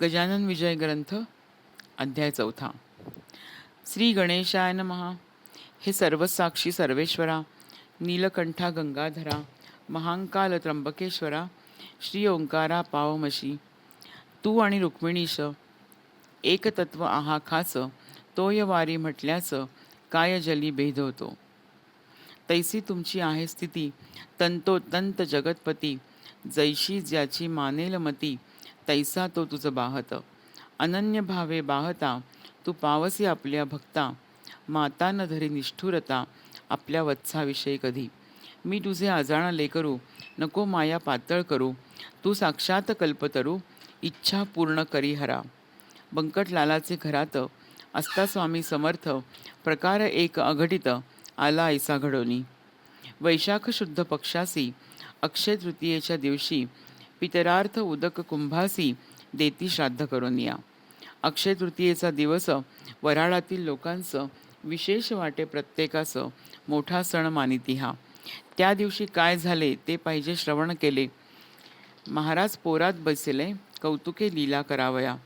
गजानन विजय ग्रंथ अध्याय चौथा. श्री गणेशाय महा हे सर्वसाक्षी सर्वेश्वरा नीलकंठा गंगाधरा महांकाल त्र्यंबकेश्वरा श्री ओंकारा पावमशी तू आणि रुक्मिणीश एकतत्व आहा खास तोयवारी म्हटल्याचं काय जली भेद होतो तैसी तुमची आहे स्थिती तंतोतंत जगतपती जैशी ज्याची मानेल मती तैसा तो तुझं बाहत. अनन्य भावे बाहता तू पावसी आपल्या भक्ता. माता न धरी निष्ठुरता आपल्या वत्साविषयी कधी. मी तुझे आजाणा लेकरू नको माया पातळ करू. तू साक्षात कल्पतरू इच्छा पूर्ण करी हरा. बंकटलालाचे घरात असता स्वामी समर्थ प्रकार एक अघटित आला ऐसा घडोनी. वैशाख शुद्ध पक्षासी अक्षय तृतीयेच्या दिवशी पितरार्थ उदक कुंभासी देती श्राद्ध करून या. अक्षय तृतीयेचा दिवस वराळातील लोकांचं विशेष वाटे प्रत्येकाचं मोठा सण मानिती हा. त्या दिवशी काय झाले ते पाहिजे श्रवण केले. महाराज पोरात बसले कौतुके लीला करावया.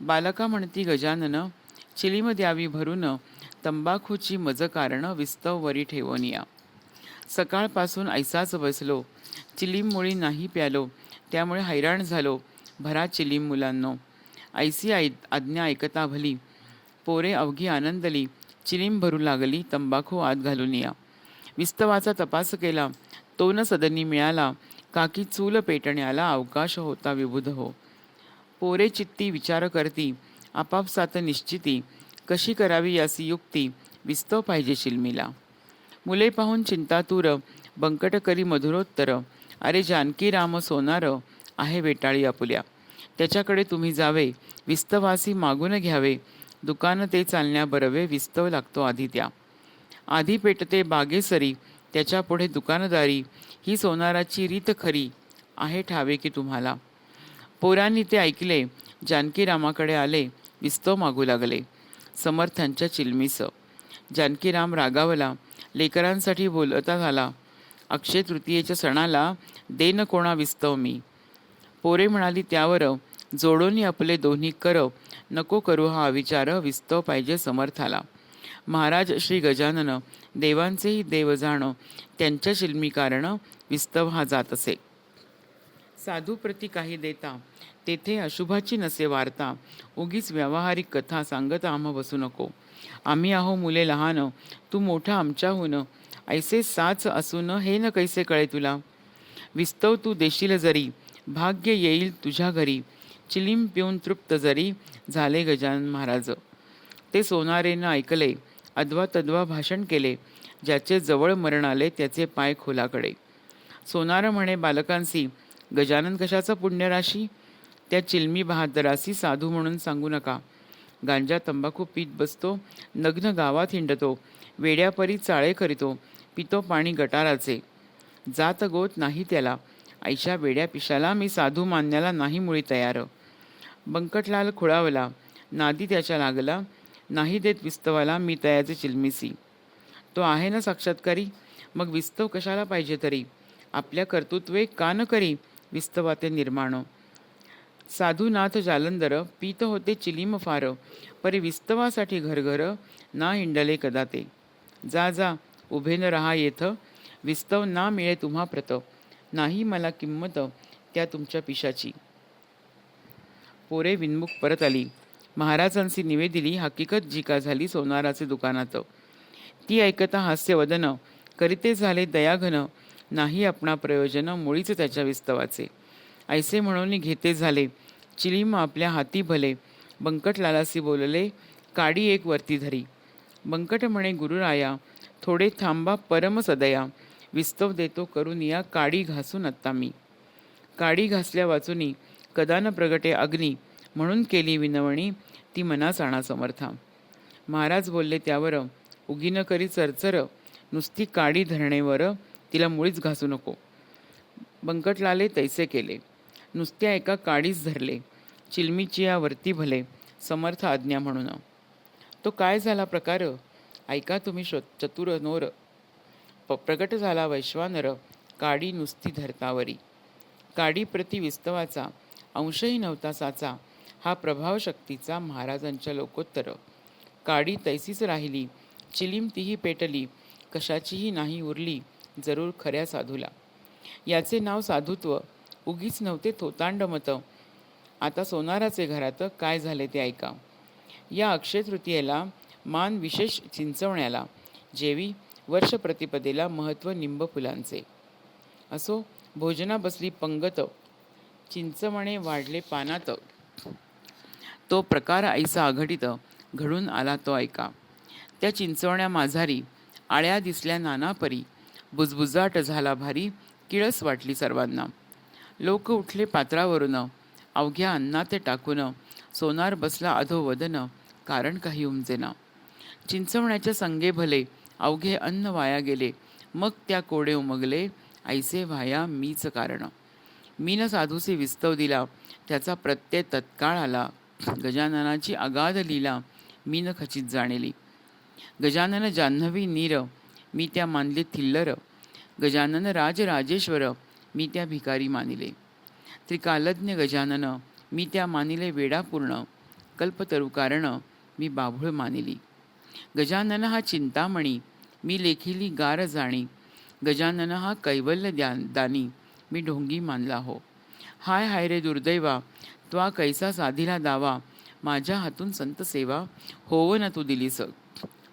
बालका म्हणती गजानन चिलीम द्यावी भरून तंबाखूची मज कारण विस्तव वरी ठेवून या. सकाळपासून ऐसाच बसलो. चिलीम मुळी नाही प्यालो. त्यामुळे हैराण झालो. भरा चिलीम मुलांनो. ऐसी ऐ आज्ञा ऐकता भली. पोरे अवघी आनंदली. चिलीम भरू लागली तंबाखू आत घालून या. विस्तवाचा तपास केला. तो न सदनी मिळाला. काकी चूल पेटण्याला अवकाश होता विबुध हो. पोरे चित्ती विचार करती. आपापसात निश्चिती. कशी करावी यासी युक्ती? विस्तव पाहिजे शिल्मीला. मुले पाहून चिंतातूर. बंकट करी मधुरोत्तर. अरे जानकी राम सोनार आहे वेटाळी आपुल्या. त्याच्याकडे तुम्ही जावे विस्तवासी मागून घ्यावे. दुकान ते चालण्या बरवे विस्तव लागतो आधी त्या. आधी पेटते बागेसरी त्याच्यापुढे दुकानदारी. ही सोनाराची रीत खरी आहे ठावे की तुम्हाला. पोरांनी ते ऐकले जानकीरामाकडे आले विस्तव मागू लागले. समर्थांच्या चिलमीस. जानकीराम रागावला लेकरांसाठी बोलता झाला अक्षय तृतीयेच्या सणाला देन कोणा विस्तव मी. पोरे म्हणाली त्यावर जोडोनी आपले दोन्ही कर नको करू हा विचार विस्तव पाहिजे समर्थाला. महाराज श्री गजानन देवांचेही देव जाण त्यांच्या शिल्मी कारण विस्तव हा जात असे. साधू प्रती काही देता तेथे अशुभाची नसे वार्ता उगीच व्यावहारिक कथा सांगत आम्हा बसू नको. आम्ही आहो मुले लहान तू मोठा आमच्याहून ऐसे साच असून हे न कैसे कळे तुला? विस्तव तू देशील जरी भाग्य येईल तुझ्या घरी. चिलीम पिऊन तृप्त जरी झाले गजानन महाराज. ते सोनारेनं ऐकले अद्वा तद्वा भाषण केले ज्याचे जवळ मरण आले त्याचे पाय खोलाकडे. सोनार म्हणे बालकांसी गजानन कशाचा पुण्यराशी? त्या चिलमी बहादरासी साधू म्हणून सांगू नका. गांजा तंबाखू पीत बसतो नग्न गावात हिंडतो वेड्यापरी चाळे करीतो पितो पाणी गटाराचे. जात गोत नाही त्याला. ऐशा वेड्या पिशाला मी साधू मानण्याला नाही मुळी तयार. बंकटलाल खुळावला. नादी त्याच्या लागला. नाही देत विस्तवाला मी तयाचे चिलमिसी. तो आहे ना साक्षात्कारी? मग विस्तव कशाला पाहिजे तरी? आपल्या कर्तृत्वे का न करी? विस्तवाते निर्माण. साधूनाथ जालंदर पीत होते चिलीम फार. परी विस्तवासाठी घरघर ना हिंडले कदा ते जा जा. उभे न रहा येथ विस्तव ना मिळे तुम्हा प्रत नाही मला किंमत त्या तुमच्या पिशाची. पोरे विनमुख परत आली. महाराजांची निवेदिली हकीकत जिका झाली सोनाराचे दुकानात. ती ऐकता हास्यवदन करीते झाले दयाघन नाही आपणा प्रयोजन मुळीच त्याच्या विस्तवाचे. ऐसे म्हणून घेते झाले चिलीम आपल्या हाती भले बंकटलालासी बोलले काडी एक वरती धरी. बंकट म्हणे गुरुराया थोडे थांबा परम सदया विस्तव देतो करून या काडी घासून आत्ता मी. काडी घासल्या वाचुनी कदान प्रगटे अग्नी म्हणून केली विनवणी ती मनास आणा समर्था. महाराज बोलले त्यावर उगीन करी चरचर नुसती काडी धरणेवर तिला मुळीच घासू नको. बंकटलाले तैसे केले. नुसत्या एका काडीच धरले. चिलमीची या वरती भले समर्थ आज्ञा म्हणून. तो काय झाला प्रकार? ऐका तुम्ही शो चतुर नोर. प प्रगट झाला वैश्वानर काडी नुसती धरतावरी. काडी प्रति विस्तवाचा अंशही नव्हता साचा. हा प्रभावशक्तीचा महाराजांच्या लोकोत्तर. काडी तैसीच राहिली. चिलीम तीही पेटली. कशाचीही नाही उरली. जरूर खऱ्या साधूला. याचे नाव साधुत्व. उगीच नव्हते थोतांड मत. आता सोनाराचे घरात काय झाले ते ऐका. या अक्षय तृतीयेला मान विशेष चिंचवण्याला जेवी वर्ष प्रतिपदेला महत्त्व निंब फुलांचे. असो भोजना बसली पंगत चिंचवणे वाढले पानात. तो प्रकार ऐसा अघटित घडून आला तो ऐका. त्या चिंचवण्या माझारी आळ्या दिसल्या नाना परी बुजबुजाट झाला भारी किळस वाटली सर्वांना. लोक उठले पात्रावरून अवघ्या अन्नात टाकून सोनार बसला अधोवदन कारण काही उमजेना. चिंचवण्याच्या संगे भले अवघे अन्न वाया गेले. मग त्या कोडे उमगले ऐसे व्हाया मीच कारण. मीन साधूसे विस्तव दिला. त्याचा प्रत्यय तत्काळ आला. गजाननाची अगाध लीला मीन खचित जाणेली. गजानन जान्हवी नीर मी त्या मानले थिल्लर. गजानन राजराजेश्वर मी त्या भिकारी मानिले. त्रिकालज्ञ गजानन मी त्या मानिले वेडापूर्ण. कल्पतरुकारण मी बाभूळ मानिली. गजानन हा चिंतामणी मी लेखिली गार जाणी. गजानन हा कैवल्य द्यान दानी मी ढोंगी मानला हो. हाय हाय रे दुर्दैवा त्वा कैसा साधीला दावा माझ्या हातून संत सेवा होव न तू दिलीस.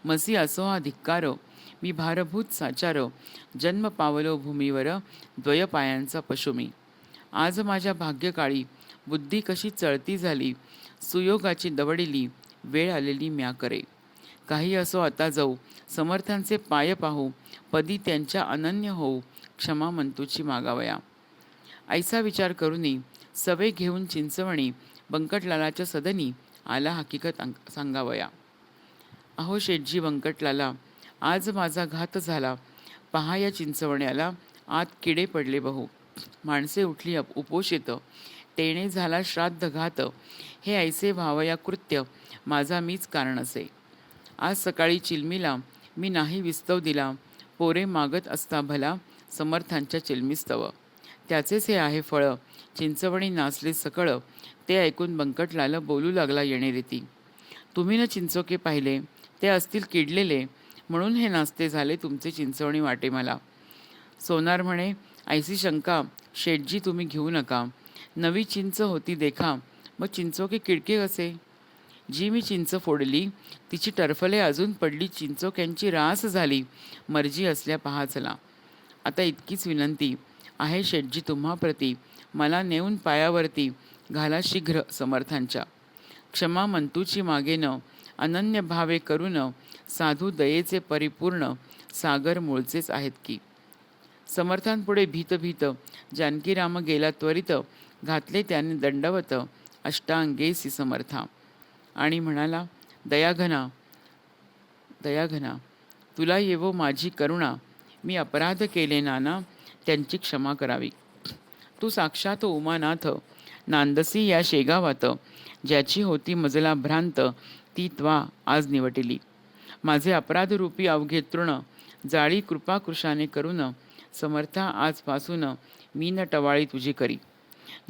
मसी असो हा धिक्कार मी भारभूत साचार जन्म पावलो भूमीवर द्वयपायांचा पशु मी आज माझ्या भाग्यकाळी बुद्धी कशी चळती झाली सुयोगाची दवडिली वेळ आलेली म्या करे. काही असो आता जाऊ. समर्थांचे पाय पाहू. पदी त्यांच्या अनन्य होऊ. क्षमा मंतूची मागावया. ऐसा विचार करूनी. सवे घेऊन चिंचवणी. बंकटलालाच्या सदनी आला हकीकत सांगावया. अहो शेठजी बंकटलाला आज माझा घात झाला. पहा या चिंचवण्याला. आत किडे पडले बहु. माणसे उठली अप उपोषित तेणे झाला श्राद्ध घात हे ऐसे व्हावया कृत्य. माझा मीच कारण असे. आज सकाळी चिलमीला मी नाही विस्तव दिला. पोरे मागत असता भला समर्थांच्या चिलमीस्तव. त्याचेच हे आहे फळं. चिंचवणी नाचले सकळं. ते ऐकून बंकटलाल बोलू लागला येणे रीती तुम्ही न चिंचोके पाहिले. ते असतील किडलेले. म्हणून हे नाचते झाले तुमचे चिंचवणी वाटे मला. सोनार म्हणे ऐसी शंका. शेटजी तुम्ही घेऊ नका. नवी चिंच होती देखा. मग चिंचोके किडके कसे? जी मी चिंच फोडली तिची टरफले अजून पडली चिंचोक्यांची रास झाली. मर्जी असल्या पहा चला आता इतकीच विनंती. आहे शेटजी तुम्हाप्रती. मला नेऊन पायावरती. घाला शीघ्र समर्थांच्या. क्षमा मंतूची मागेन अनन्य भावे करून साधू दयेचे परिपूर्ण. सागर मूळचेच आहेत की. समर्थांपुढे भीत भीत. जानकीराम गेला त्वरित. घातले त्याने दंडवत. अष्टांगेसी समर्था. आणि म्हणाला दयाघना दयाघना तुला येवो माझी करुणा. मी अपराध केले नाना त्यांची क्षमा करावी. तू साक्षात उमानाथ नांदसी या शेगावात. ज्याची होती मजला भ्रांत ती त्वा आज निवटिली. माझे अपराधरूपी अवघे तृण जाळी कृपाकृशाने करून समर्था आजपासून मी न टवाळी तुझी करी.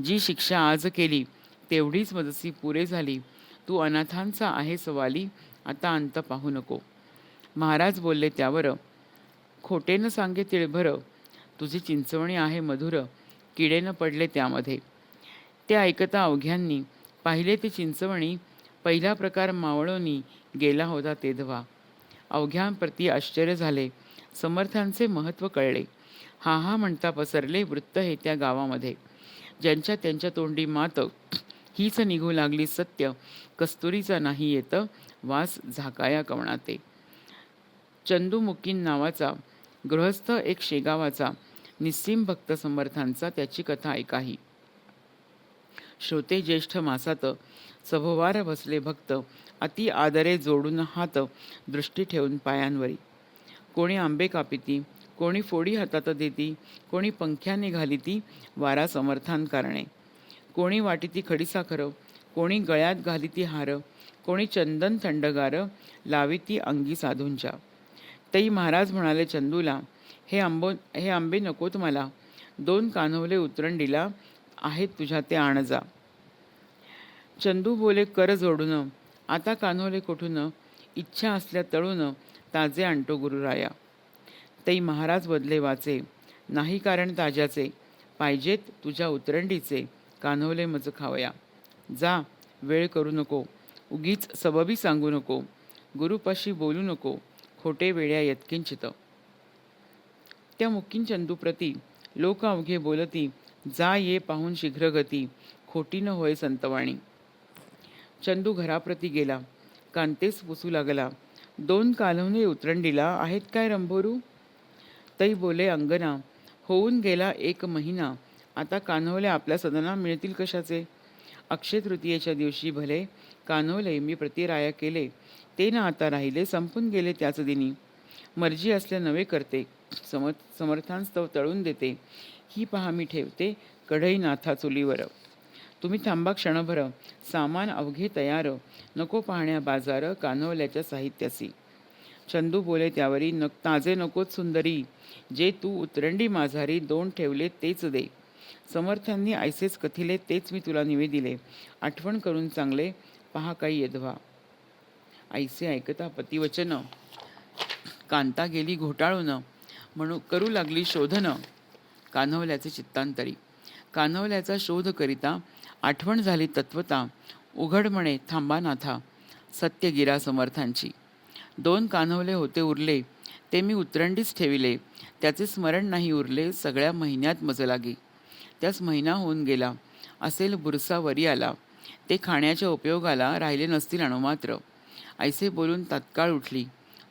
जी शिक्षा आज केली तेवढीच मदसी पुरे झाली. तू अनाथांचा आहे सवाली आता अंत पाहू नको. महाराज बोलले त्यावर खोटेनं सांगे तिळभर तुझी चिंचवणी आहे मधुर किडेनं पडले त्यामध्ये. ते ऐकता अवघ्यांनी पाहिले ती चिंचवणी पहिला प्रकार मावळोनी गेला होता तेधवा. अवघ्यांप्रती आश्चर्य झाले समर्थांचे महत्त्व कळले. हा हा म्हणता पसरले वृत्त हे त्या गावामध्ये. ज्यांच्या त्यांच्या तोंडी मात हीच निघू लागली सत्य. कस्तुरीचा नाही येत वास झाकाया कवणाते. चंदुमुकीन नावाचा गृहस्थ एक शेगावाचा निस्सीम भक्त समर्थांचा त्याची कथा ऐकाही. श्रोते ज्येष्ठ मासात सभोवार बसले भक्त अति आदरे जोडून हात दृष्टी ठेवून पायांवरी. कोणी आंबे कापिती कोणी फोडी हातात देती कोणी पंख्याने घालिती वारा समर्थान कारणे कोणी वाटिती खडीसाखर कोणी गळ्यात घालिती हार कोणी चंदन थंडगार लाविती अंगी साधूंच्या. तई महाराज म्हणाले चंदूला हे आंबो हे आंबे नकोत मला दोन कान्हवले उतरंडीला आहेत तुझ्या ते आणजा. चंदू बोले कर जोडून आता कान्हवले कोठून? इच्छा असल्या तळून ताजे आणतो गुरुराया. तई महाराज बदले वाचे नाही कारण ताज्याचे पाहिजेत तुझ्या उतरंडीचे. कान्हवले मज खावया. जा वेळ करू नको. उगीच सबबी सांगू नको. गुरुपाशी बोलू नको. खोटे वेड्या यत्किंचित. त्या मुक्कीन चंदूप्रती लोक अवघे बोलती जा ये पाहून शीघ्रगती खोटी न होय संतवाणी. चंदू घराप्रती गेला. कांतेस पुसू लागला. दोन कालवणे उतरंडीला आहेत काय रंभोरू? तै बोले अंगना होऊन गेला एक महिना. आता कान्होले आपल्या सदना मिळतील कशाचे? अक्षय तृतीयेच्या दिवशी भले कान्होले मी प्रतिराया केले ते ना आता राहिले संपून गेले त्याच दिनी. मर्जी असल्या नवे करते सम समर्थांस्तव तळून देते. ही पहा मी ठेवते कढई नाथा चुलीवर. तुम्ही थांबा क्षणभर सामान अवघे तयार नको पाहण्या बाजार कान्होल्याच्या साहित्यासी. चंदू बोले त्यावरी न ताजे नकोच सुंदरी जे तू उतरंडी माझारी दोन ठेवले तेच दे. समर्थांनी ऐसेच कथिले तेच मी तुला निवेदिले आठवण करून चांगले पहा काही यधवा ऐसे ऐकता पतिवचन. कांता गेली घोटाळून. म्हणू करू लागली शोधन. कान्हवल्याचे चित्तांतरी. कान्हवल्याचा शोध करिता आठवण झाली तत्वता. उघड म्हणे थांबा नाथा सत्यगिरा समर्थांची. दोन कान्हवले होते उरले ते मी उतरंडीच ठेविले. त्याचे स्मरण नाही उरले सगळ्या महिन्यात मज लागे त्यास महिना होऊन गेला. असेल बुरसा वरी आला. ते खाण्याच्या उपयोगाला राहिले नसतील अणुमात्र ऐसे बोलून तात्काळ उठली.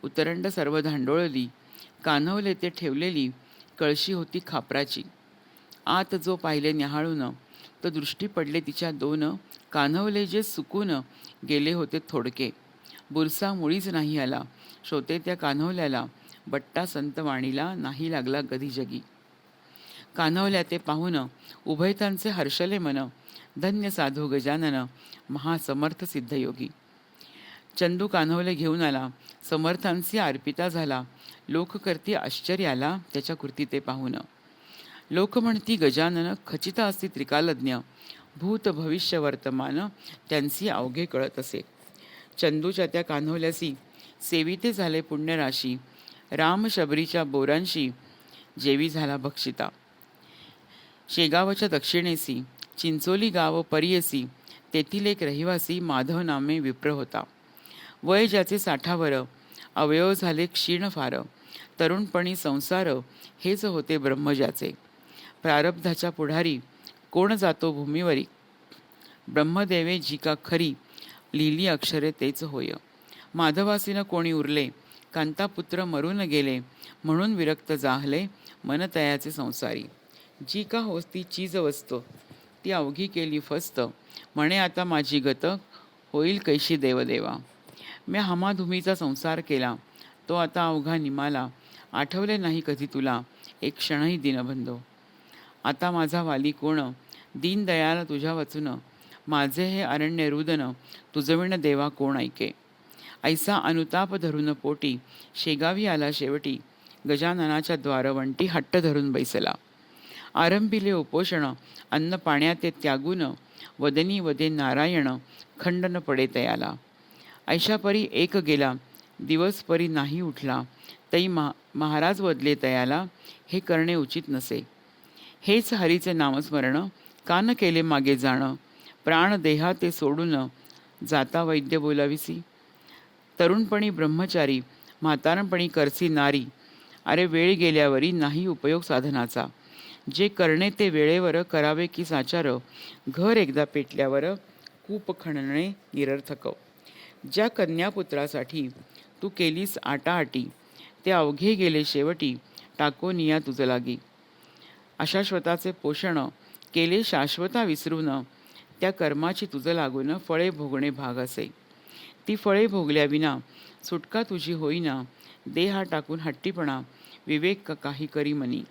उतरंड सर्व धांडोळली. कान्हवले ते ठेवलेली. कळशी होती खापराची. आत जो पाहिले न्याहाळून. तर दृष्टी पडले तिच्या दोन. कान्हवले जे सुकून गेले होते थोडके. बुरसा मुळीच नाही आला. श्रोते त्या कान्हवल्याला. बट्टा संत वाणीला नाही लागला गधी जगी. कानवल्या ते पाहून उभयतांचे हर्षले मन धन्य साधू गजानन महासमर्थ सिद्धयोगी. चंदू कान्हवले घेऊन आला समर्थांसी अर्पिता झाला लोककर्ती आश्चर्याला आश्चर्य आला त्याच्या कृती ते पाहून. लोक म्हणती गजानन खचित असती त्रिकालज्ञ भूत भविष्य वर्तमान त्यांची अवघे कळत असे. चंदूच्या त्या कान्होल्यासी सेविते झाले पुण्यराशी राम शबरीच्या बोरांशी जेवी झाला भक्षिता. शेगावच्या दक्षिणेसी चिंचोली गाव परियसी तेथील एक रहिवासी माधव नामे विप्र होता. वय ज्याचे साठावर अवयव झाले क्षीण फार तरुणपणी संसार हेच होते ब्रह्मजाचे प्रारब्धाच्या पुढारी कोण जातो भूमीवरी? ब्रह्मदेवे जी का खरी लिहिली अक्षरे तेच होय. माधवासीनं कोणी उरले कांतापुत्र मरून गेले म्हणून विरक्त जाहले मनतयाचे संसारी. जी का होस ती चीज वस्त ती अवघी केली फस्त. म्हणे आता माझी गत होईल कैशी देवदेवा. मी हमाधुमीचा संसार केला. तो आता अवघा निमाला. आठवले नाही कधी तुला. एक क्षणही दिनबंधो. आता माझा वाली कोण? दीनदयाला तुझ्या वचून. माझे हे अरण्य रुदन. तुझविण देवा कोण ऐके? ऐसा अनुताप धरून पोटी. शेगावी आला शेवटी. गजाननाच्या द्वारवंटी हट्ट धरून बैसला. आरंभिले उपोषण अन्न पाण्याते ते त्यागून वदनी वदे नारायण खंडन पडे तयाला. ऐशापरी एक गेला दिवस परी नाही उठला तई महा महाराज वदले तयाला हे करणे उचित नसे. हेच हरीचे नामस्मरण कान केले मागे जाणं प्राण देहा ते सोडून जाता वैद्य बोलाविसी. तरुणपणी ब्रह्मचारी म्हातारणपणी करसी नारी अरे वेळ गेल्यावरी नाही उपयोग साधनाचा. जे करणे ते वेळेवर करावे की साचार घर एकदा पेटल्यावर कूप खणणे निरर्थक. ज्या कन्यापुत्रासाठी तू केलीस आटाआटी ते अवघे गेले शेवटी टाकोनिया तुझं लागी. अशाश्वताचे पोषण केले शाश्वता विसरून त्या कर्माची तुझं लागून फळे भोगणे भाग असे. ती फळे भोगल्याविना सुटका तुझी होईना देहा टाकून हट्टीपणा विवेक का काही करी मनी.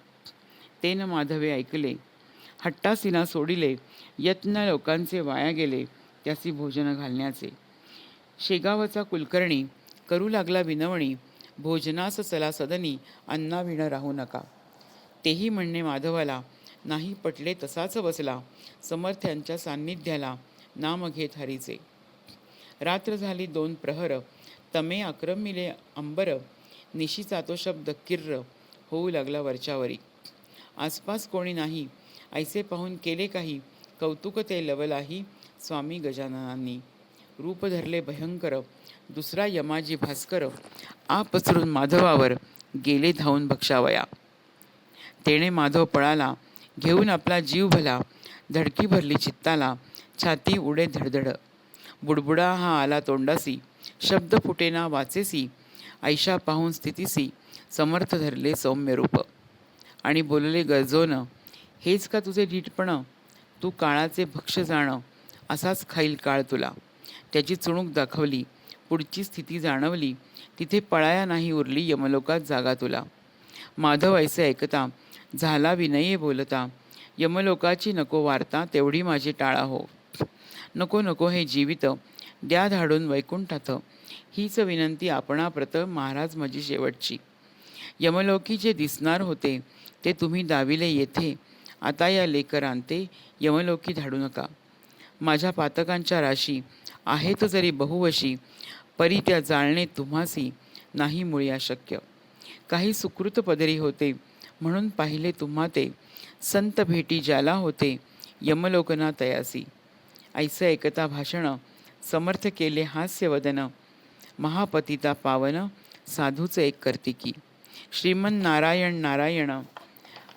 तेन माधवे ऐकले. हट्टासीना सोडिले. यत्न लोकांचे वाया गेले. त्यासी भोजन घालण्याचे. शेगावचा कुलकर्णी करू लागला विनवणी. भोजनास चला सदनी अन्नाविण राहू नका. तेही म्हणणे माधवाला नाही पटले तसाच बसला. समर्थ्यांच्या सान्निध्याला नाम घेत हरीचे. रात्र झाली दोन प्रहर. तमे आक्रमिले अंबर. निशीचा तो शब्द किर्र. होऊ लागला वरच्यावरी. आसपास कोणी नाही. ऐसे पाहून केले काही. कौतुक ते लवलाही स्वामी गजाननांनी. रूप धरले भयंकर. दुसरा यमाजी भास्कर आ पसरून माधवावर गेले धावून भक्षावया तेणे माधव पळाला घेऊन आपला जीव भला. धडकी भरली चित्ताला छाती उडे धडधड. बुडबुडा हा आला तोंडासी. शब्द फुटेना वाचेसी. ऐशा पाहून स्थितीसी. समर्थ धरले सौम्य रूप आणि बोलले गरजवणं हेच का तुझे ढीटपण तू काळाचे भक्ष जाणं असाच खाईल काळ तुला. त्याची चुणूक दाखवली पुढची स्थिती जाणवली तिथे पळाया नाही उरली यमलोकात जागा तुला. माधव ऐसे ऐकता झाला विनये बोलता यमलोकाची नको वार्ता तेवढी माझी टाळा हो नको नको हे जीवित द्या धाडून वैकुंठात. हीच विनंती आपणाप्रत महाराज माझी शेवटची. यमलोकी जे दिसणार होते ते तुम्ही दाविले येथे. आता या लेकरांते यमलोकी धाडू नका. माझ्या पातकांच्या राशी आहेत जरी बहुवशी परी त्या जाळणे तुम्हासी नाही मुळी अशक्य काही सुकृत पदरी होते म्हणून पाहिले तुम्हा ते संत भेटी ज्याला होते यमलोकना तयासी. ऐसे ऐकता भाषण समर्थ केले हास्यवदन महापतिता पावन साधूचे एक कर्तिकी. श्रीमन नारायण नारायण.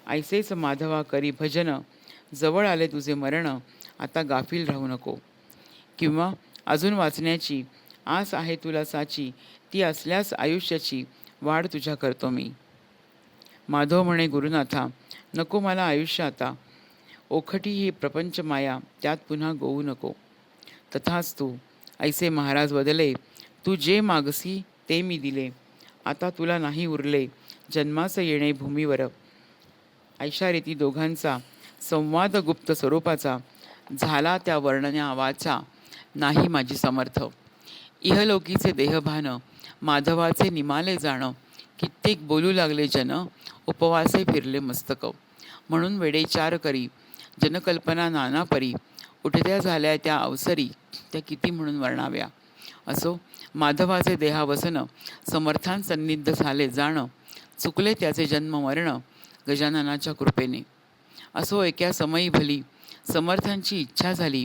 ऐसेच माधवा करी भजन जवळ आले तुझे मरण आता गाफील राहू नको. किंवा अजून वाचण्याची आस आहे तुला साची ती असल्यास आयुष्याची वाढ तुझ्या करतो मी. माधव म्हणे गुरुनाथा नको मला आयुष्य आता. ओखटी ही प्रपंच माया त्यात पुन्हा गोवू नको. तथाच तू ऐसे महाराज बदले तू जे मागसी ते मी दिले. आता तुला नाही उरले. जन्माचं येणे भूमीवर ऐशारीती दोघांचा संवाद गुप्त स्वरूपाचा झाला त्या वर्णन्या वाचा नाही माझी समर्थ. इहलोकीचे देहभान माधवाचे निमाले जाणं कित्येक बोलू लागले जन उपवासे फिरले मस्तक. म्हणून वेडेचार करी जनकल्पना नाना परी उठत्या झाल्या त्या अवसरी त्या किती म्हणून वर्णाव्या. असो माधवाचे देहावसन समर्थांसन्निध झाले जाणं चुकले त्याचे जन्म मरण गजाननाच्या कृपेने. असो एका समयी भली समर्थांची इच्छा झाली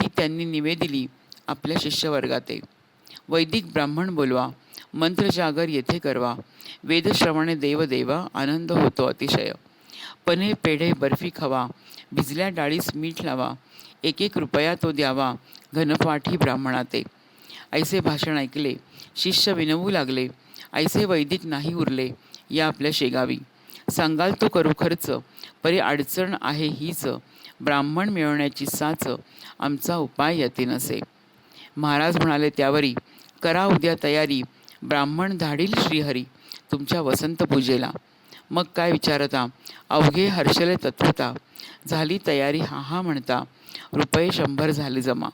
ती त्यांनी निवेदिली आपल्या शिष्यवर्गाते. वैदिक ब्राह्मण बोलवा मंत्रजागर येथे करवा वेदश्रवणे देव देवा आनंद होतो अतिशय. पने पेढे बर्फी खवा भिजल्या डाळीस मीठ लावा एक एक रुपया तो द्यावा घनपाठी ब्राह्मणाते. ऐसे भाषण ऐकले शिष्य विनवू लागले ऐसे वैदिक नाही उरले या आपल्या शेगावी. सांगाल तो करू खर्च. परी अडचण आहे हीच. ब्राह्मण मिळवण्याची साच आमचा उपाय यती नसे. महाराज म्हणाले त्यावरी करा उद्या तयारी. ब्राह्मण धाडील श्रीहरी. तुमच्या वसंत पूजेला. मग काय विचारता? अवघे हर्षले तत्वता. झाली तयारी हा हा म्हणता. रुपये शंभर झाले जमा.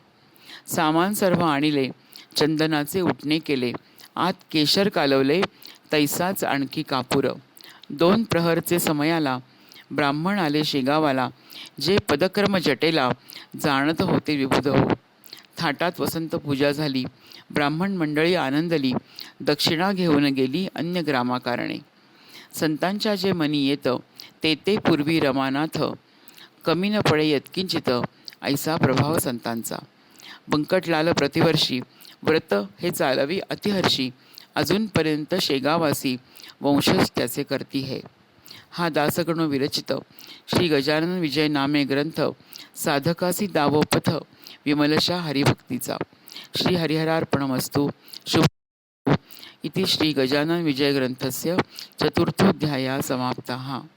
सामान सर्व आणिले. चंदनाचे उठणे केले. आत केशर कालवले. तैसाच आणखी कापूर. दोन प्रहरचे समयाला ब्राह्मण आले शेगावाला जे पदक्रम जटेला जाणत होते विबुध हो थाटात वसंत पूजा झाली ब्राह्मण मंडळी आनंदली दक्षिणा घेऊन गेली अन्य ग्रामाकारणे. संतांच्या जे मनी येतं ते ते पूर्वी रमानाथ कमी न पडे यत्किंचित ऐसा प्रभाव संतांचा. बंकटलाल प्रतिवर्षी व्रत हे चालवी अतिहर्षी अजूनपर्यंत शेगावासी वंशज त्याचे करती है हा दासगणो विरचित. श्री गजानन विजय नामे ग्रंथ साधकासी दावोपथ विमलशा हरिभक्तीचा. श्री हरिहरार्पणमस्तु. शुभ इति श्री गजानन विजय ग्रंथस्य चतुर्थोऽध्यायः समाप्तः